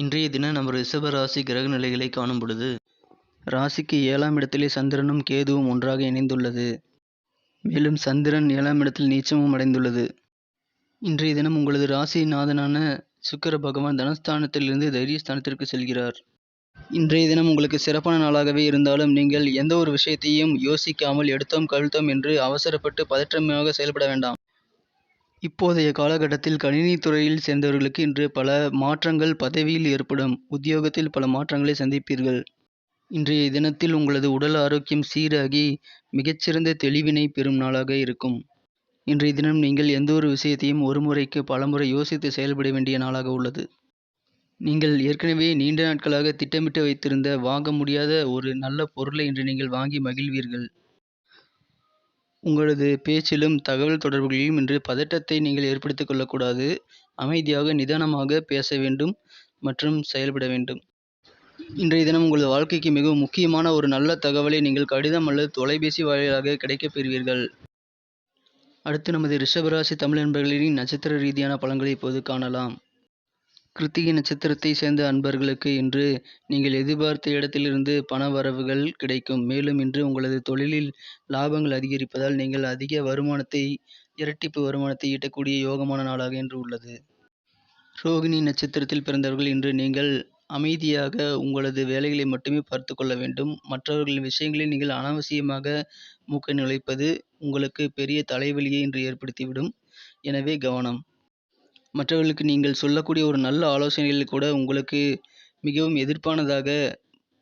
இன்றைய தினம் நம்ம ரிஷப ராசி கிரக நிலைகளை காணும் பொழுது ராசிக்கு ஏழாம் இடத்திலே சந்திரனும் கேதுவும் ஒன்றாக இணைந்துள்ளது. மேலும் சந்திரன் ஏழாம் இடத்தில் நீச்சமும் அடைந்துள்ளது. இன்றைய தினம் உங்களது ராசி நாதனான பகவான் தனஸ்தானத்திலிருந்து தைரியஸ்தானத்திற்கு செல்கிறார். இன்றைய தினம் உங்களுக்கு சிறப்பான நாளாகவே இருந்தாலும் நீங்கள் எந்த ஒரு விஷயத்தையும் யோசிக்காமல் எடுத்தோம் கழுத்தோம் என்று அவசரப்பட்டு பதற்றமாக செயல்பட வேண்டாம். இப்போதைய காலகட்டத்தில் கணினி துறையில் சேர்ந்தவர்களுக்கு இன்று பல மாற்றங்கள் பதவியில் ஏற்படும். உத்தியோகத்தில் பல மாற்றங்களை சந்திப்பீர்கள். இன்றைய தினத்தில் உங்களது உடல் ஆரோக்கியம் சீராகி மிகச்சிறந்த தெளிவினை பெறும் நாளாக இருக்கும். இன்றைய தினம் நீங்கள் எந்த ஒரு விஷயத்தையும் ஒரு முறைக்கு பலமுறை யோசித்து செயல்பட வேண்டிய நாளாக உள்ளது. நீங்கள் ஏற்கனவே நீண்ட நாட்களாக திட்டமிட்டு வைத்திருந்த வாங்க முடியாத ஒரு நல்ல பொருளை இன்று நீங்கள் வாங்கி மகிழ்வீர்கள். உங்களது பேச்சிலும் தகவல் தொடர்புகளிலும் இன்று பதட்டத்தை நீங்கள் ஏற்படுத்திக் கொள்ளக்கூடாது. அமைதியாக நிதானமாக பேச வேண்டும் மற்றும் செயல்பட வேண்டும். இன்றைய தினம் உங்களது வாழ்க்கைக்கு மிகவும் முக்கியமான ஒரு நல்ல தகவலை நீங்கள் கடிதம் அல்லது தொலைபேசி வாயிலாக கிடைக்கப் பெறுவீர்கள். அடுத்து நமது ரிஷபராசி தமிழ் நண்பர்களின் நட்சத்திர ரீதியான பலன்களை இப்போது காணலாம். கிருத்திகை நட்சத்திரத்தை சேர்ந்த அன்பர்களுக்கு இன்று நீங்கள் எதிர்பார்த்த இடத்திலிருந்து பண வரவுகள் கிடைக்கும். மேலும் இன்று உங்களது தொழிலில் லாபங்கள் அதிகரிப்பதால் நீங்கள் அதிக வருமானத்தை இரட்டிப்பு வருமானத்தை ஈட்டக்கூடிய யோகமான நாளாக இன்று உள்ளது. ரோகிணி நட்சத்திரத்தில் பிறந்தவர்கள் இன்று நீங்கள் அமைதியாக உங்களது வேலைகளை மட்டுமே பார்த்து கொள்ள வேண்டும். மற்றவர்களின் விஷயங்களில் நீங்கள் அனாவசியமாக மூக்கை நுழைப்பது உங்களுக்கு பெரிய தலைவலியை இன்று ஏற்படுத்திவிடும். எனவே கவனம். மற்றவர்களுக்கு நீங்கள் சொல்லக்கூடிய ஒரு நல்ல ஆலோசனைகள் கூட உங்களுக்கு மிகவும் எதிர்ப்பானதாக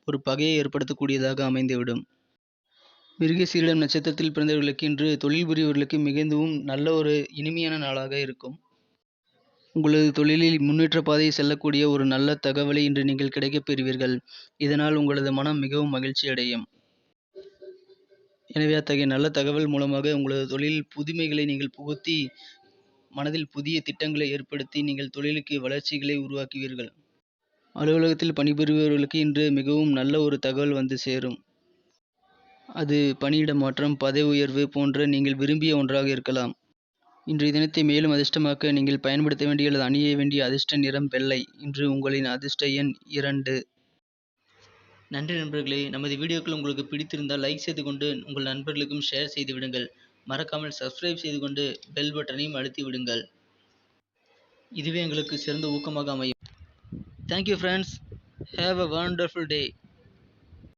ஒரு பகையை ஏற்படுத்தக்கூடியதாக அமைந்துவிடும். மிருகசீரிடம் நட்சத்திரத்தில் பிறந்தவர்களுக்கு இன்று தொழில் புரியவர்களுக்கு மிகவும் நல்ல ஒரு இனிமையான நாளாக இருக்கும். உங்களது தொழிலில் முன்னேற்ற பாதையை செல்லக்கூடிய ஒரு நல்ல தகவலை இன்று நீங்கள் கிடைக்கப் பெறுவீர்கள். இதனால் உங்களது மனம் மிகவும் மகிழ்ச்சி அடையும் எனவே அத்தகைய நல்ல தகவல் மூலமாக உங்களது தொழிலில் புதுமைகளை நீங்கள் புகுத்தி மனதில் புதிய திட்டங்களை ஏற்படுத்தி நீங்கள் தொழிலுக்கு வளர்ச்சிகளை உருவாக்குவீர்கள். அலுவலகத்தில் பணிபுரிபவர்களுக்கு இன்று மிகவும் நல்ல ஒரு தகவல் வந்து சேரும். அது பணியிட மாற்றம் பதவி உயர்வு போன்ற நீங்கள் விரும்பிய ஒன்றாக இருக்கலாம். இன்றைய தினத்தை மேலும் அதிர்ஷ்டமாக்க நீங்கள் பயன்படுத்த வேண்டிய அல்லது அணிய வேண்டிய அதிர்ஷ்ட நிறம் வெள்ளை. இன்று உங்களின் அதிர்ஷ்ட எண் இரண்டு. நன்றி நண்பர்களே. நமது வீடியோக்கள் உங்களுக்கு பிடித்திருந்தால் லைக் செய்து கொண்டு உங்கள் நண்பர்களுக்கும் ஷேர் செய்து விடுங்கள். மறக்காமல் சப்ஸ்கிரைப் செய்து கொண்டு பெல் பட்டனையும் அழுத்தி விடுங்கள். இதுவே எங்களுக்கு சிறந்த ஊக்கமாக அமையும். Thank you friends have a wonderful day